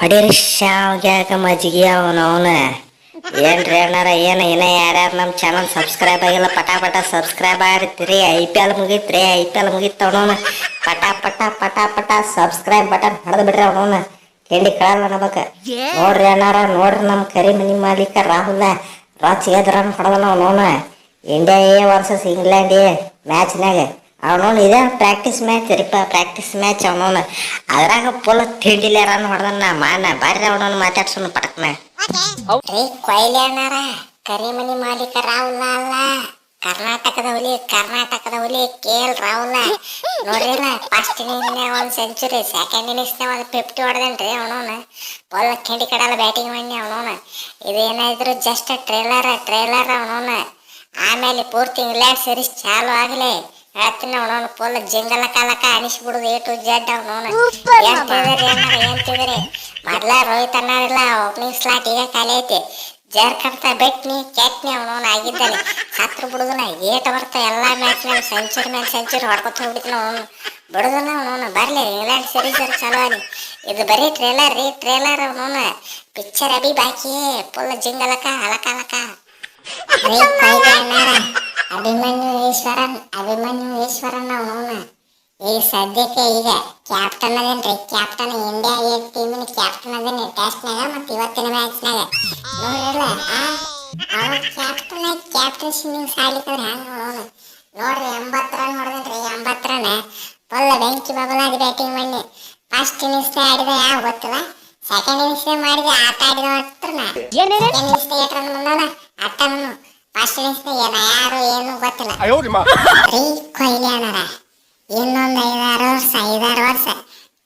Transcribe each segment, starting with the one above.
ಹೊಡೀರಿ ಶಾವ್ಗ್ಯಾಕ ಮಜ್ಜಿಗೆ ಅವನು ಅವನು. ಏನ್ರಿ ಅಣ್ಣಾರ ಏನು ಇನ್ನ ಯಾರ್ಯಾರು ನಮ್ಮ ಚಾನಲ್ ಸಬ್ಸ್ಕ್ರೈಬ್ ಆಗಿಲ್ಲ ಪಟ ಪಟ ಸಬ್ಸ್ಕ್ರೈಬ್ ಆಗಿರ್ತೀರಿ ಐ ಪಿ ಎಲ್ ಮುಗೀತ್ರಿ ಐ ಪಿ ಎಲ್ ಮುಗೀತು ಅವನವನ ಪಟ ಪಟ ಪಟ ಪಟ ಸಬ್ಸ್ಕ್ರೈಬ್ ಬಟನ್ ಹೊಡೆದು ಬಿಡ್ರಿ ಅವನವನ ಕೆಂಡಿ ಕಳಲ್ಲ ಅನ್ಬೇಕ ನೋಡ್ರಿ ಅಣ್ಣಾರ ನೋಡ್ರಿ ನಮ್ಮ ಕರಿ ಮನಿ ಮಾಲೀಕ ರಾಹುಲ್. ರಾಚ್ ಎದ್ರನ್ ಹೊಡೆದನ ಅವನವನ India A versus England A ಮ್ಯಾಚ್ನಾಗ ಅವನವನು ಇದೇ ಪ್ರಾಕ್ಟೀಸ್ ಮ್ಯಾಚ್ ರೀಪ ಪ್ರಾಕ್ಟೀಸ್ ಮ್ಯಾಚ್ ಅವನವನು ಅದ್ರಾಗ ಫುಲ್ ತಿಂಡಿಲೆ ರನ್ ಹೊಡೆದನ್ನ ಮಾನ ಬಾರಿ ಅವನವನು ಮಾತಾಡ್ಸೋನು ಪಟಕ್ನ ರೀ ಕೊಯ್ಲಿ ಅಣ್ಣಾರ ಕರಿಮನಿ ಮಾಲೀಕ ರಾಹುಲ ಅಲ್ಲ ಕರ್ನಾಟಕದ ಹುಲಿ ಕರ್ನಾಟಕದ ಹುಲಿ ಕೆ ಎಲ್ ರಾಹುಲ ನೋಡ್ರಿಲ್ಲ ಫಸ್ಟ್ ಇನ್ನಿಂಗ್ಸ್ನೇ ಒಂದು ಸೆಂಚುರಿ ಸೆಕೆಂಡ್ ಇನ್ನಿಂಗ್ಸ್ನೇ ಒಂದು ಫಿಫ್ಟಿ ಹೊಡೆದನ್ರಿ ಅವನವನು ಬಾಲ್ ಕೆಂಡಿ ಕಡಲ್ಲ ಬ್ಯಾಟಿಂಗ್ ಮಾಡಿ ಅವನವನು ಇದೇನಾದ್ರು ಜಸ್ಟ್ ಟ್ರೇಲರ್ ಟ್ರೇಲರ್ ಅವನವನು ಆಮೇಲೆ ಪೂರ್ತಿ ಇಂಗ್ಲೆಂಡ್ ಸೀರೀಸ್ ಚಾಲು ಆಗಲಿ ಹೇಳ್ತೀನಿ ಅವನವನು ಫುಲ್ ಜಿಂಗಲ ಕಾಲಕ ಅನಿಸ್ಬಿಡುದು ಎ ಟು ಜೆಡ್ ಅವನವನು ಏನ್ ತಿಂದ್ರಿ ಅಣ್ಣಾರ ಏನ್ ತಿಂದ್ರಿ? ಮೊದ್ಲ ರೋಹಿತ್ ಅನ್ನೋದಿಲ್ಲ ಓಪನಿಂಗ್ ಸ್ಲಾಟ್ ಈಗ ಖಾಲಿ ಐತಿ. ಜರ್ಕಂತ ಬೆಟ್ನಿ ಕೆಟ್ನಿ ಅವನವನು ಆಗಿದ್ದಾನೆ. ಸತ್ರ ಬಿಡುದನ ಏಟ್ ಬರ್ತಾ ಎಲ್ಲಾ ಮ್ಯಾಚ್ನಾಗ ಸೆಂಚುರಿ ಮೇಲೆ ಸೆಂಚುರಿ ಹೊಡ್ಕೊತ ಹೋಗ್ಬಿಡ್ತೀನಿ ಅವನು. ಬಿಡುದನ ಅವನವನು ಬರ್ಲಿ ಇಂಗ್ಲೆಂಡ್ ಸೀರೀಸ್ ಚಲೋ ಅಲ್ಲಿ ಇದು ಬರೀ ಟ್ರೇಲರ್ ರೀ ಟ್ರೇಲರ್ ಅವನವನು ಪಿಕ್ಚರ್ ಅಭಿ ಬಾಕಿ ಫುಲ್ ಜಿಂಗಲಕ ಹಲಕ ಹಲಕ. ಅಭಿಮನ್ಯು ಈಶ್ವರನ್ ಅಭಿಮನ್ಯು ಈಶ್ವರನ್ ಅವನವನ ಈಗ ಸದ್ಯಕ್ಕೆ ಈಗ ಕ್ಯಾಪ್ಟನ್ ಅದೇನ್ರಿ? ಕ್ಯಾಪ್ಟನ್ ಇಂಡಿಯಾ ಎ ಟೀಮಿನ ಕ್ಯಾಪ್ಟನ್ ಅದೇನಿ ಟೆಸ್ಟ್ನಾಗ ಮತ್ತು ಇವತ್ತಿನ ಮ್ಯಾಚ್ನಾಗ ನೋಡ್ರಲ್ಲ ಅವನು ಕ್ಯಾಪ್ಟನ್ ಕ್ಯಾಪ್ಟನ್ ಕ್ಯಾಪ್ಟನ್ಸಿ ನೀವು ಸಾಡ್ಲಿಕ್ಕಂದ್ರೆ ಹಂಗೆ ಅವನು ನೋಡ್ರಿ ಎಂಬತ್ತು ರನ್ ಹೊಡೆದ್ರಿ ಎಂಬತ್ತು ರನ್ ಫುಲ್ ಬೆಂಕಿ ಬಬಲಾಗಿ ಬ್ಯಾಟಿಂಗ್ ಮಾಡಿ. ಫಸ್ಟ್ ಇನ್ನಿಂಗ್ಸ್ ಆಡಿದ ಯಾವ ಗೊತ್ತಿಲ್ಲ ಸೆಕೆಂಡ್ ಇನ್ನಿಂಗ್ಸ್ ಮಾಡಿದ ಆಟ ಆಡಿದ ಹತ್ರನ ಸೆಕೆಂಡ್ ಇನ್ನಿಂಗ್ಸ್ ಏಟ್ ರನ್ ಬಂದಲ್ಲ ಅಟ್ಟನು ಫಸ್ಟ್ ಯಾರು ಏನು ಗೊತ್ತಿಲ್ಲ. ರೀ ವರ್ಷ ಐದಾರು ವರ್ಷ.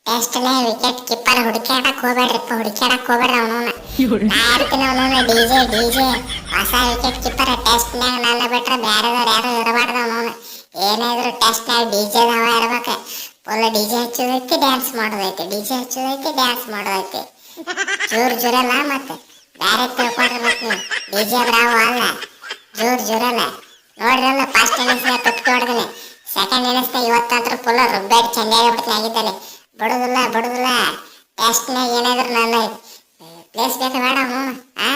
ಟೆಸ್ಟ್ನೇ ವಿಕೆಟ್ ಕೀಪರ್ ಹುಡುಕ್ಯಾಡಕ್ ಹೋಗ್ಬೇಡ್ರಿಪ್ಪ ಹುಡುಕ್ಯಾಡಕ್ ಹೋಗ್ಬೇಡ್ರಿ ಅವನವನ. ನಾ ಇರ್ತೀನಿ ಅವನವನ ಹೊಸ ವಿಕೆಟ್ ಕೀಪರ್ ಟೆಸ್ಟ್ನ್ಯಾಗ ನನ್ನ ಬಿಟ್ರೆ ಬ್ಯಾರೆದವ್ರು ಯಾರು ಇರಬಾರ್ದು ಅವನವನ. ಏನೇ ಇದ್ರು ಟೆಸ್ಟ್ನ್ಯಾಗ ಡಿಜೆ ನಾವ ಇರ್ಬೇಕು. ಫುಲ್ ಡಿಜೆ ಹಚ್ಚಿ ಹಚ್ಚೋದೈತಿ ಡ್ಯಾನ್ಸ್ ಮಾಡೋದೈತಿ. ಡಿ ಜೆ ಹಚ್ಚೋದೈತಿ ಡ್ಯಾನ್ಸ್ ಮತ್ತೆ. ಡಿ ಜೆ ಬ್ರಾವ್ ಅಲ್ಲ. ಜೋರ್ ಜೋರಲ್ಲ ನೋಡ್ರಲ್ಲ ಫಸ್ಟ್ ಇನ್ನಿಂಗ್ಸ್ನಾಗ ಫಿಫ್ಟಿ ಹೊಡೆದಿನಿ. ಸೆಕೆಂಡ್ ಇನ್ನಿಂಗ್ಸ್ನಾಗ ಇವತ್ತಂತ್ರ ಫುಲ್ ರುಬ್ಬೇಡಿ ಚಂದಾಗಿ ಬಿಡ್ತೀನಿ ಆಗಿದ್ದಾನೆ ಬಿಡುದಿಲ್ಲ ಬಿಡುದಿಲ್ಲ. ಟೆಸ್ಟ್ನಾಗ ಏನಾದ್ರು ನನ್ನ ಪ್ಲೇಸ್ ಬೇಕು ಮೇಡಮ್ ಆ?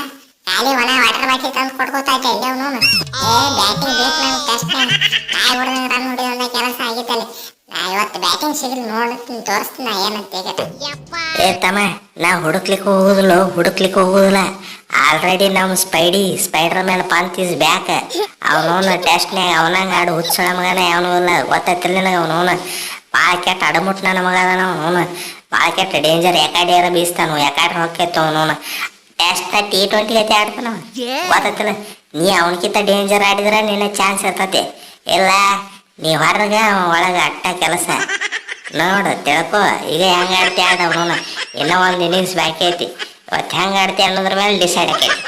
ಖಾಲಿ ಒಣ ವಾಟರ್ ಬಾಟ್ಲಿ ತಂದು ಕೊಟ್ಕೋತಾ ಇದ್ದೆ ಇಲ್ಲಿ ಅವನು. ಏ ಬ್ಯಾಟಿಂಗ್ ಬೇಕು ನಮ್ಗೆ ಟೆಸ್ಟ್ನಾಗ ಕಾಯಿ ಹೊಡೆದ ರನ್ ಹೊಡಿಯೋದ ಕೆಲಸ. ಇವತ್ತು ಬ್ಯಾಟಿಂಗ್ ಸಿಗಲಿ ನೋಡ್ತೀನಿ ತೋರಿಸ್ತೀನಿ ನಾ ಏನಂತ ಈಗ. ಏ ತಮ್ಮ ನಾ ಹುಡುಕ್ಲಿಕ್ಕೆ ಹೋಗುದಿಲ್ಲ ಹುಡುಕ್ಲಿಕ್ಕೆ ಹೋಗುದಿಲ್ಲ. ಆಲ್ರೆಡಿ ನಮ್ಮ ಸ್ಪೈಡಿ ಸ್ಪೈಡರ್ ಮೇಲೆ ಪಂತ್ ಇಸ್ ಬ್ಯಾಕ್ ಅವನವನ ಟೆಸ್ಟ್ನ್ಯಾಗ ಅವನಂಗ ಆಡು ಹುಚ್ಚಳ ಮಗನ ಅವನು ಇಲ್ಲ. ಗೊತ್ತೈತಿಲ್ಲ ನನಗೆ ಅವನವನ. ಭಾಳ ಕೆಟ್ಟ ಅಡಮುಟ್ ನನ್ನ ಮಗ ಅದಾನ ಅವನು ಭಾಳ ಕೆಟ್ಟ ಡೇಂಜರ್ ಯಾಕಾಡಿಯಾರ ಬೀಸ್ತಾನು ಯಾಕಾಡ್ರ ಹೊಕ್ಕೈತು ಅವನವನ. ಟೆಸ್ಟ್ ಟಿ ಟ್ವೆಂಟಿ ಐತಿ ಆಡ್ತಾನ ಗೊತ್ತೈತಿಲ್ಲ ನೀ ಅವನಕ್ಕಿಂತ ಡೇಂಜರ್ ಆಡಿದ್ರೆ ನಿನ್ನ ಚಾನ್ಸ್ ಇರ್ತೈತಿ. ಇಲ್ಲ ನೀ ಹೊರಗೆ ಒಳಗೆ ಅಟ್ಟ ಕೆಲಸ. ನೋಡು, ತಿಳ್ಕೊ, ಈಗ ಹೆಂಗ ಆಡ್ತಿ ಆಡ ಅವನು ಇನ್ನೂ ಒಂದು ಇನ್ನಿಂಗ್ಸ್ ಬಾಕಿ ಐತಿ. ಇವತ್ತು ಹೆಂಗ ಆಡ್ತಿ ಅನ್ನೋದ್ರ ಮೇಲೆ ಡಿಸೈಡ್ ಆಕೈತಿ.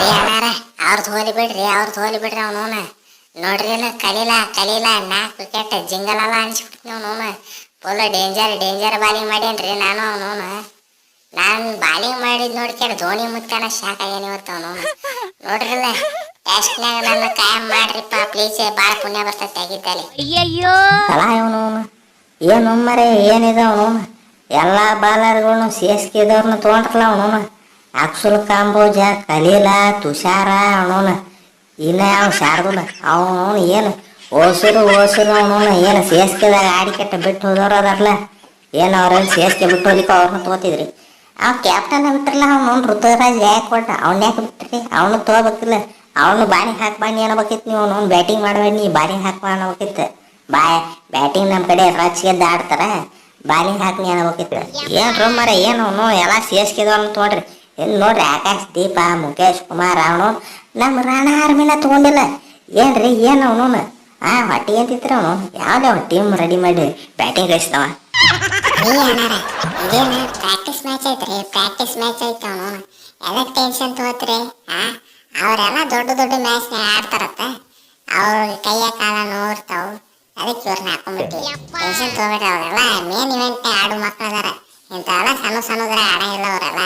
ರೀ ಅಣ್ಣಾರ ಅವ್ರದ್ದು ಹೋಲಿ ಬಿಡ್ರಿ, ಅವ್ರ ತೋಲಿ ಬಿಡ್ರಿ ಅವ್ನು ನೋಡ್ರಿ ಕಲೀಲ ಕಲೀಲ ನಾಲ್ಕು ವಿಕೆಟ್ ಜಿಂಗಲಲ್ಲ ಅನ್ಸ್ಬಿಟ್ಟು ಅವನು ಫುಲ್ ಡೇಂಜರ್ ಡೇಂಜರ್ ಬಾಲಿಂಗ್ ಮಾಡೇನ್ರಿ ನಾನು ಅವನು ನಾನು ಬಾಲಿಂಗ್ ಮಾಡಿದ್ ನೋಡ್ಕೊಂಡು ಧೋನಿ ಮುತ್ತಣ ಶಾಕ್ ಆಗ್ಯಾನ ಇವತ್ತು ಅವನು ನೋಡ್ರಿಲ್ಲ. ಟೆಸ್ಟ್ನಾಗ ನನ್ನ ಕಾಯಂ ಮಾಡ್ರಿಪ್ಪ ಪ್ಲೀಸ್ ಭಾಳ ಪುಣ್ಯ ಬರ್ತೈತೆ ಆಗಿದ್ದಲ್ಲಿ. ಅಯ್ಯಯ್ಯೋ! ಅಲ್ಲ ಇವನು ಏನು ಮರೆ ಏನಿದೆ ಅವನು ಎಲ್ಲ ಬಾಲರ್ಗಳನ್ನು ಸೇಸ್ಕಿದವ್ರನ್ನ ತೊಗೊಂಡ್ರಲ್ಲ ಅವನು ಅಕ್ಸುಲ್ ಕಾಂಬೋಜ ಕಲೀಲ ತುಷಾರ ಅವನು ಇನ್ನ ಯಾವ ಶಾರ್ದುಲ ಅವನು ಏನು? ಓಸುರು ಓಸುರು ಅವನು ಏನು ಸೇಸ್ಕಿದಾಗ ಆಡಿಕೆಟ್ಟ ಕೆದಾಗ ಆಡಿ ಕೆಟ್ಟ ಬಿಟ್ಟು ಹೋದವ್ರು ಅದಾರಲ್ಲ? ಏನು ಅವ್ರೇನು ಸೇಸ್ಕೆ ಬಿಟ್ಟು ಹೋಗ್ಲಿಕ್ಕೆ ಅವ್ರನ್ನ ತೊಗೋತಿದ್ರಿ? ಅವ್ ಕ್ಯಾಪ್ಟನ್ ಬಿಟ್ರಲ್ಲ ಅವ್ನು ಋತುರಾಜ್ ಯಾಕೆ ಕೊಟ್ಟ ಅವ್ನ ಯಾಕೆ ಬಿಟ್ರಿ? ಅವನು ತೊಗೋಬೇಕಿಲ್ಲ. ಅವನು ಬಾಣಿಗೆ ಹಾಕಿ ಬಾಣಿ ಅನ್ನಬೇಕಿತ್ತು ನೀವು ಅವ್ನು ಬ್ಯಾಟಿಂಗ್ ಮಾಡಬೇಡಿ ನೀ ಬಾಲಿಂಗ್ ಹಾಕಿ ಅನ್ನಬೇಕಿತ್ತು ಬಾ, ಬ್ಯಾಟಿಂಗ್ ನಮ್ಮ ಕಡೆ ರಚ್ ಗೆದ್ದು ಆಡ್ತಾರ. ಬಾಲಿಂಗ್ ಹಾಕಿ ಅನ್ನಬೇಕಿತ್ತು ಏನು ರೂಮರ ಏನು ಅವನು? ಎಲ್ಲ ಸಿ ಎಸ್ ಕೆದವ್ರನ್ನ ತೊಗೊಂಡ್ರಿ ಏನು ನೋಡ್ರಿ. ಆಕಾಶ್, ದೀಪ ಮುಖೇಶ್ ಕುಮಾರ್ ಅವನು ನಮ್ಮ ರಾಣ ಆರ್ಮಿನ ತೊಗೊಂಡಿಲ್ಲ. ಏನ್ರಿ, ಏನು ಅವನು? ಆ, ಹೊಟ್ಟಿ ಅಂತಿತ್ರ ಅವನು? ಯಾವುದೇ ಟೀಮ್ ರೆಡಿ ಮಾಡಿ ಬ್ಯಾಟಿಂಗ್ ಕಳಿಸ್ತಾವ ಪ್ರಾಕ್ಟೀಸ್ ಮ್ಯಾಚ್ ಐತ್ರಿ? ಪ್ರಾಕ್ಟೀಸ್ ಮ್ಯಾಚ್ ಐತೆ ಅವನು. ಎದಕ್ಕೆ ಟೆನ್ಷನ್ ತಗೋತ್ರಿ, ಆ? ಅವರೆಲ್ಲ ದೊಡ್ಡ ದೊಡ್ಡ ಮ್ಯಾಚ್ ಆಡ್ತಾರತ್ತ. ಅವ್ರ ಕೈಯ ಕಾಲ ನೋಡ್ತಾವು ಅದಕ್ಕೆ ಇವ್ರನ್ನ ಹಾಕೊಂಡ್ಬಿಟ್ಟು ಟೆನ್ಷನ್ ತಗೋಬೇಡ್ರಿ ಅವರೆಲ್ಲ. ಮೇನ್ ಇವೆಂಟ್ ಆಡು ಮಕ್ಳು ಅದಾರ ಇಂಥವೆಲ್ಲ ಸಣ್ಣ ಸಣ್ಣದ್ರ ಆಡಂಗಿಲ್ಲ ಅವರೆಲ್ಲ.